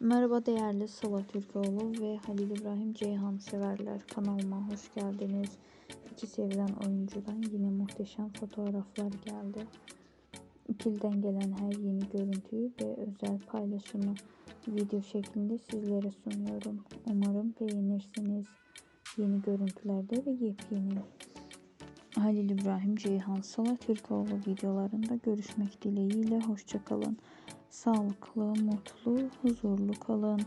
Merhaba değerli Sıla Türkoğlu ve Halil İbrahim Ceyhan severler kanalıma hoş geldiniz. İki sevilen oyuncudan yine muhteşem fotoğraflar geldi. İkiliden gelen her yeni görüntüyü ve özel paylaşımı video şeklinde sizlere sunuyorum. Umarım beğenirsiniz. Yeni görüntülerde ve yepyeni Halil İbrahim Ceyhan Sıla Türkoğlu videolarında görüşmek dileğiyle hoşçakalın. Sağlıklı, mutlu, huzurlu kalın.